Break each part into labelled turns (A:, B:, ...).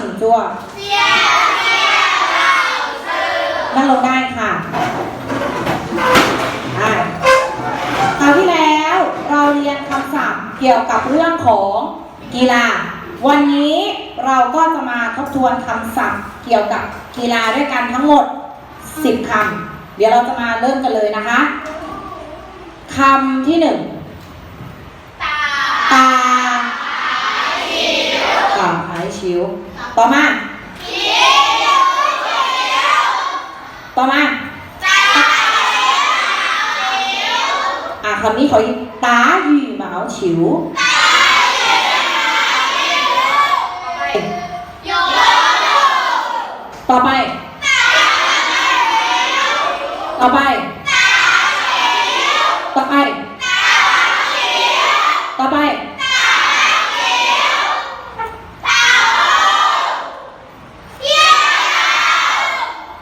A: ฉิงจั่วนั่งลงได้ค่ะคราวที่แล้วเราเรียนคำศัพท์เกี่ยวกับเรื่องของกีฬา วันนี้เราก็จะมาทบทวนคำศัพท์เกี่ยวกับกีฬาด้วยกันทั้งหมด 10คำเดี๋ยวเราจะมาเริ่มกันเลยนะคะคำที่หนึ่งตาตาหายชิว ต่อมาต่อมาอะคำนี้ขออีกตาหยีหมาฉิวต่อไป ต่อไป ต่อไป ต่อไป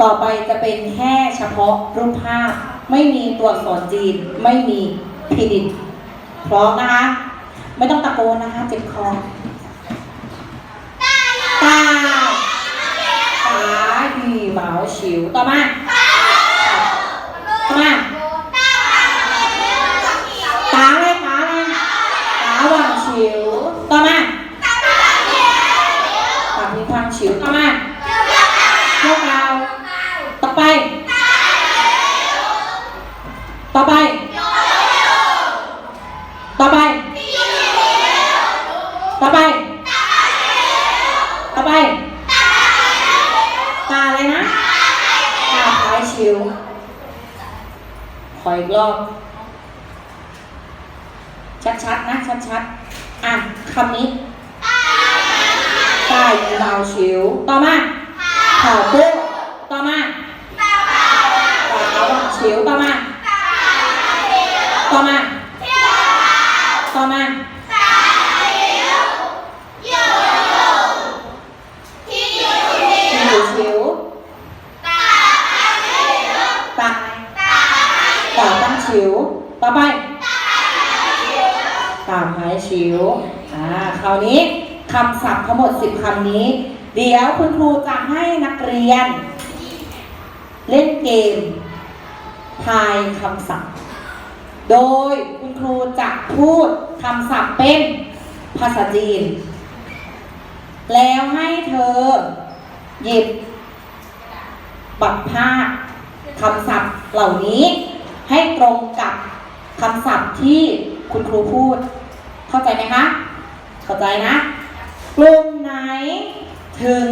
A: ต่อไปจะเป็นแค่ เฉพาะรูปภาพ ไม่มีตัวอักษรจีน ไม่มีพินิตพร้อมนะคะ ไม่ต้องตะโกนนะคะเจ็บคอตาตาดีเหมาฉิวต่อมา ต่อมา ตาอะไรตาอะไรตาหวังฉิว ต่อมาตาพิพังฉิว ต่อมาพวกเรา ต่อไป ต่อไป ต่อไป ต่อไป ต่อไป ตาอะไรนะ ตาพายชิว ขออีกรอบ ชัดๆนะ ชัดๆ อะคำนี้ ตาอยู่ดาวชิว ต่อมาข่าวปุ๊ต่อมาตาหวังชิว ต่อมา ต่อมา ต่อมา ที่อยู่ชิว ตาตาตั้งชิว ต่อไป ตามหายชิว อ่า คราวนี้ คำศัพท์ทั้งหมด 10คำนี้ เดี๋ยวคุณครูจะให้นักเรียน เล่นเกม ทายคำศัพท์ โดยคุณครูจะพูดคำศัพท์เป็นภาษาจีน แล้วให้เธอหยิบบัตรภาพคำศัพท์เหล่านี้ให้ตรงกับคำศัพท์ที่คุณครูพูด เข้าใจไหมคะ เข้าใจนะ กลุ่มไหนถึง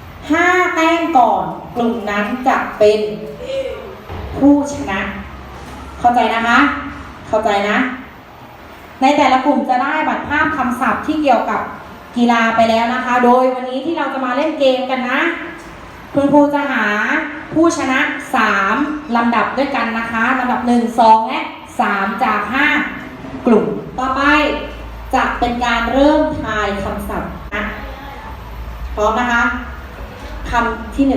A: 5 แต้มก่อน กลุ่มนั้นจะเป็นผู้ชนะ เข้าใจนะคะ เข้าใจนะ ในแต่ละกลุ่มจะได้บัตรภาพคำศัพท์ที่เกี่ยวกับกีฬาไปแล้วนะคะ โดยวันนี้ที่เราจะมาเล่นเกมกันนะ คุณครูจะหาผู้ชนะ 3ลำดับด้วยกันนะคะลำดับ 1 2 และ 3 จาก 5 กลุ่มต่อไป จะเป็นการเริ่มทายคำศัพท์นะพร้อมนะคะคำที่1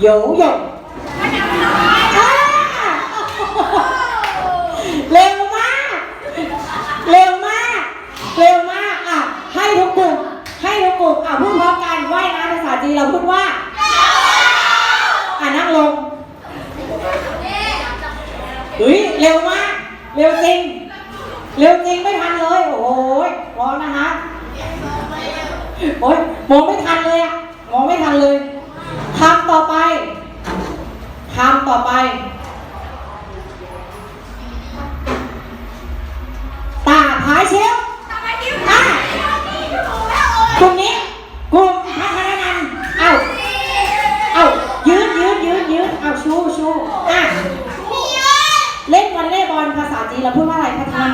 A: โยโย่เร็วมาก เร็วมาก เร็วมาก อะ ให้ทุกกลุ่ม ให้ทุกกลุ่ม อะพูดพร้อมกันว่ายน้ำภาษาจีนเราพูดว่า อะนั่งลงเฮ้ย เร็วมาก เร็วจริง เร็วจริงไม่ทันเลย โอ้ยพร้อมนะคะโอ้ยมองไม่ทันเลยอะมองไม่ทันเลยคำต่อไปคำต่อไป ตาพายเชลอะกลุ่มนี้กลุ่มพัฒนานันท์เอ้าเอ้ายืนยืนยืนยืนเอ้าชูชูอะเล่นวอลเลย์บอลภาษาจีนเราพูดว่าอะไรพัฒนา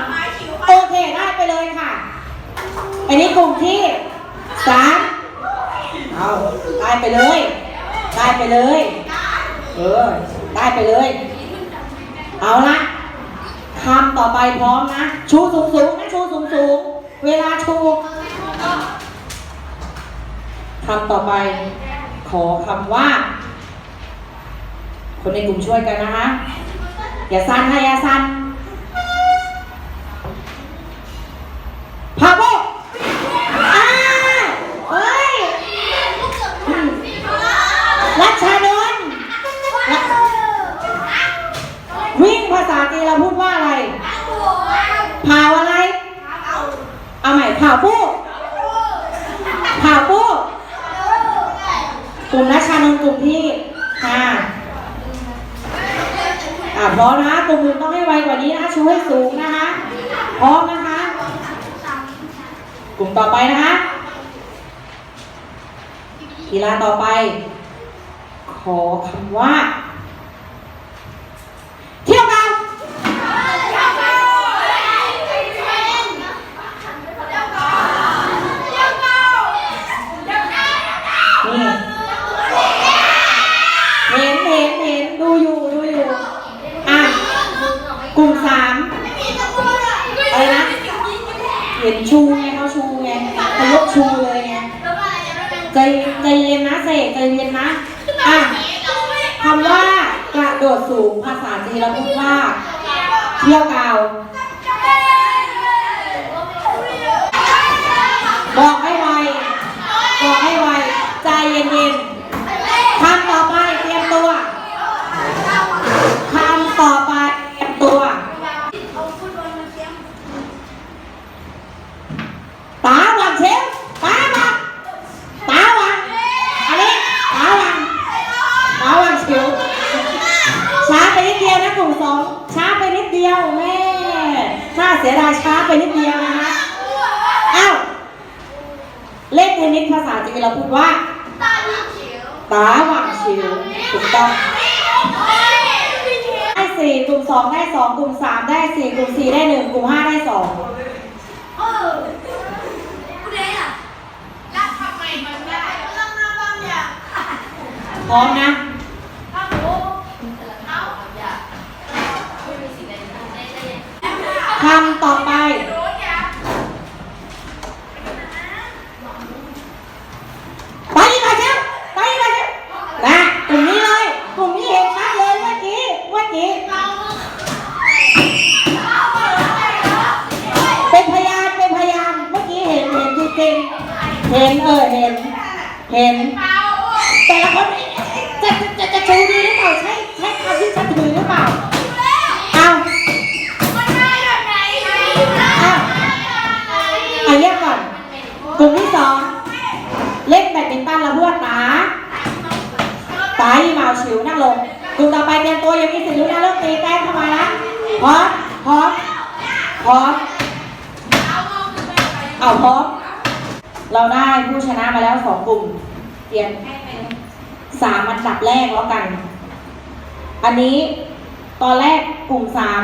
A: โอเคได้ไปเลยค่ะ อันนี้กลุ่มที่สามเอาได้ไปเลย ได้ไปเลย เออ ได้ไปเลย เอาละคำต่อไปพร้อมนะ ชูสูงสูงๆนะชูสูงสูงๆเวลาชูคำต่อไป ขอคำว่า คนในกลุ่มช่วยกันนะคะ อย่าสั้นนะอย่าสั้น ลุ่มนัชชานนท์กลุ่มที่ห้าอ่าพร้อมนะคะกลุ่มอื่นต้องให้ไวกว่านี้นะคะชูให้สูงนะคะ พร้อมนะคะ กลุ่มต่อไปนะคะกีฬาต่อไป ขอคำว่า เที่ยวกันนี่เห็นเห็นเห็นดูอยู่ดูอยู่อะกลุ่มสามอะไรนะเห็นชูไงเขาชู ชูเลยไงใจใจเย็นนะเสกใจเย็นนะอะคำว่ากระโดดสูงภาษาจีนเราพูดว่าเที่ยวกาว บอกให้ไว บอกให้ไว ใจเย็นๆคำต่อไปเตรียมตัวคำต่อไปเตรียมตัว ตาหวังเชฟตาหวังตาหวังอันนี้ตาหวังตาหวังเชฟช้าไปนิดเดียวนะกลุ่มสองช้าไปนิดเดียวแม่น่าเสียดายช้าไปนิดเดียวนะคะอ้าว เล่นเทนนิสภาษาจีนเราพูดว่าตาหวังเชฟถูกต้องได้สี่กลุ่มสองได้สองกลุ่มสามได้สี่กลุ่มสี่ได้หนึ่งกลุ่มห้าได้สองพร้อมนะคำต่อไปไป สามอันดับแรกแล้วกัน อันนี้ตอนแรกกลุ่มสาม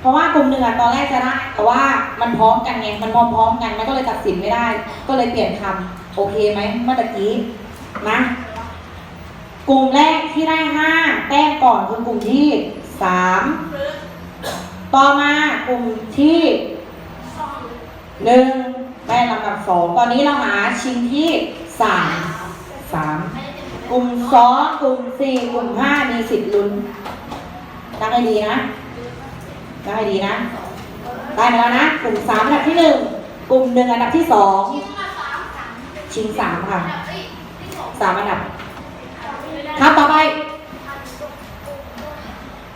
A: เพราะว่ากลุ่มหนึ่งอะตอนแรกจะได้แต่ว่ามันพร้อมกันไงมันพร้อมพร้อมๆกันมันก็เลยตัดสินไม่ได้ ก็เลยเปลี่ยนคำโอเคไหมเมื่อตะกี้นะกลุ่มแรกที่ได้ห้าแต้มก่อนคือกลุ่มที่สามต่อมากลุ่มที่หนึ่งได้ลำดับสองตอนนี้เราหาชิงที่ สามสามกลุ่มสองกลุ่มสี่กลุ่มห้ามีสิทธิ์ลุ้นตั้งให้ดีนะได้ดีนะได้มาแล้วนะกลุ่มสามอันดับที่หนึ่งกลุ่มหนึ่งอันดับที่สองชิงสามค่ะสามอันดับครับต่อไป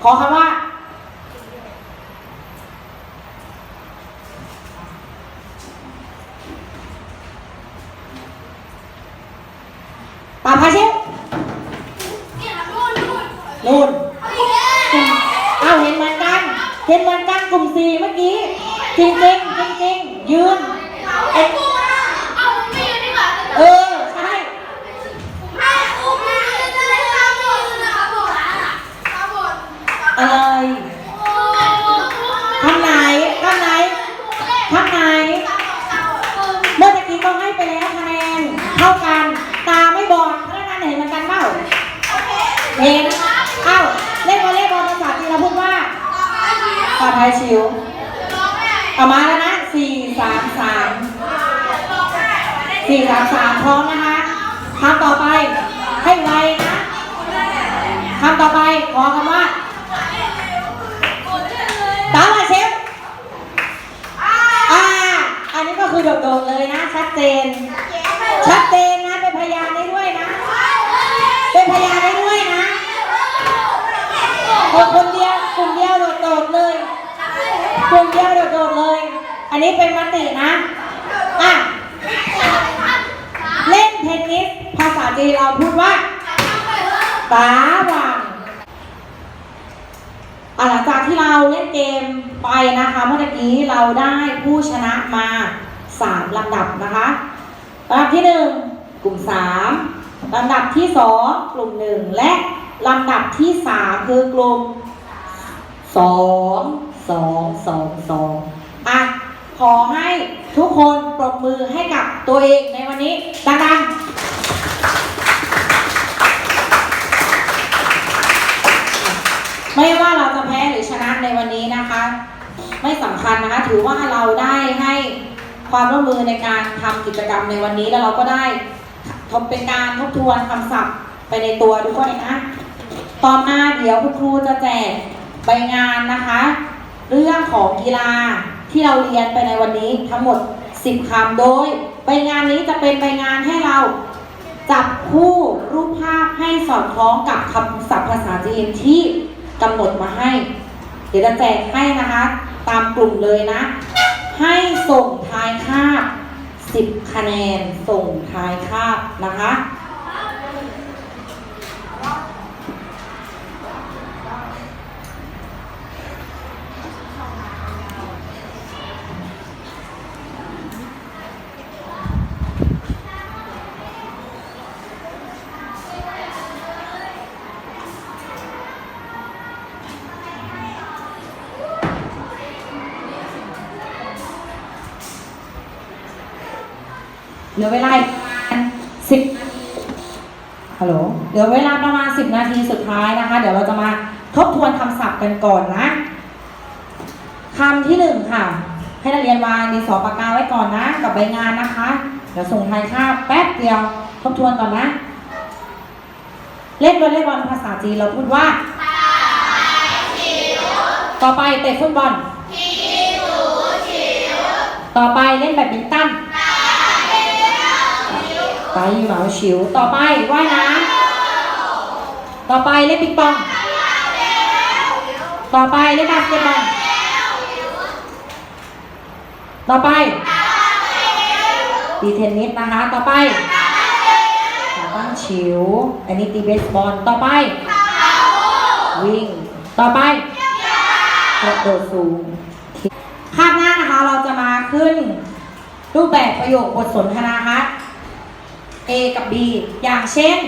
A: ขอคำว่า ตามพาเชฟนู่น เอาเห็นเหมือนกัน เห็นเหมือนกันกลุ่มสี่เมื่อกี้ จริงจริงจริงจริงๆยืน เออ ใช่ อะไรทำไหนทำไหนทำไหน เมื่อตะกี้ก็ให้ไปแล้วคะแนน เท่ากัน ตาไม่บอดพนักงานเห็นเหมือนกันเปล่า เห็น เอ้า เล่นวอลเลย์บอลภาษาจีนเราพูดว่าปลาไทยชิว เอามาแล้วนะสี่สามสาม สี่สามสามพร้อมนะคะคำต่อไปให้ไวนะคำต่อไปขอคำว่าตาลาเชฟอ่า อันนี้ก็คือโดดๆเลยนะ ชัดเจน ชัดเจนนะ เป็นพยานได้ด้วยนะ เป็นพยานได้ด้วยนะคนคนเดียวกลุ่มเดียวโดดๆเลยกลุ่มเดียวโดดๆเลย อันนี้เป็นมตินะ อะ เทนนิส ภาษาจีนเราพูดว่าตาหวังหลังจากที่เราเล่นเกมไปนะคะ เมื่อกี้เราได้ผู้ชนะมาสามลำดับนะคะลำดับที่หนึ่งกลุ่มสามลำดับที่สองกลุ่มหนึ่งและลำดับที่สามคือกลุ่มสองสองสองสองอะ ขอให้ทุกคนปรบมือให้กับตัวเองในวันนี้ดังๆ ไม่ว่าเราจะแพ้หรือชนะในวันนี้นะคะ ไม่สำคัญนะคะ ถือว่าเราได้ให้ความร่วมมือในการทำกิจกรรมในวันนี้แล้วเราก็ได้ทบเป็นการทบทวนคำศัพท์ไปในตัวด้วยนะ ต่อมาเดี๋ยวคุณครูจะแจกใบงานนะคะ เรื่องของกีฬา ที่เราเรียนไปในวันนี้ทั้งหมด 10คำโดยใบงานนี้จะเป็นใบงานให้เราจับคู่รูปภาพให้สอดคล้องกับคำศัพท์ภาษาจีนที่กำหนดมาให้ เดี๋ยวจะแจกให้นะคะ ตามกลุ่มเลยนะ ให้ส่งท้ายคาบ10 คะแนนส่งท้ายคาบนะคะ เหลือเวลาประมาณสิบฮัลโหลเหลือเวลาประมาณสิบนาทีสุดท้ายนะคะ เดี๋ยวเราจะมาทบทวนคำศัพท์กันก่อนนะคำที่หนึ่งค่ะ ให้นักเรียนวางดินสอปากกาไว้ก่อนนะ กับใบงานนะคะ เดี๋ยวส่งทายคาแป๊บเดียวทบทวนก่อนนะ เล่นวอลเลย์บอลภาษาจีนเราพูดว่า ต่อไปเตะฟุตบอล ต่อไปเล่นแบดมินตัน ไปเหมาฉิว ต่อไปว่ายน้ำต่อไปเล่นปิงปอง ต่อไปเล่นบาสเกตบอลต่อไปตีเทนนิสนะคะ ต่อไปขาตั้งฉิว อันนี้ตีเบสบอล ต่อไป วิ่ง ต่อไปกระโดดสูงคาบหน้านะคะ เราจะมาขึ้นรูปแบบประโยคบทสนทนาคะ A กับ B อย่างเช่น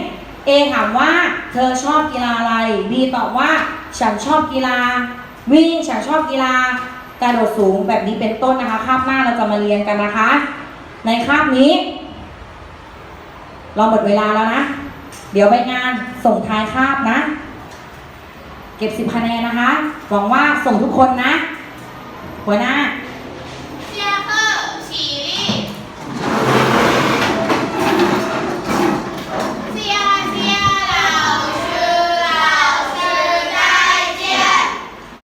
A: A ถามว่าเธอชอบกีฬาอะไร B ตอบว่า ฉันชอบกีฬา วิ่งฉันชอบกีฬากระโดดสูงแบบนี้เป็นต้นนะคะ คาบหน้าเราจะมาเรียนกันนะคะ ในคาบนี้ เราหมดเวลาแล้วนะ เดี๋ยวใบงานส่งท้ายคาบนะ เก็บสิบคะแนนนะคะ หวังว่าส่งทุกคนนะ หัวหน้า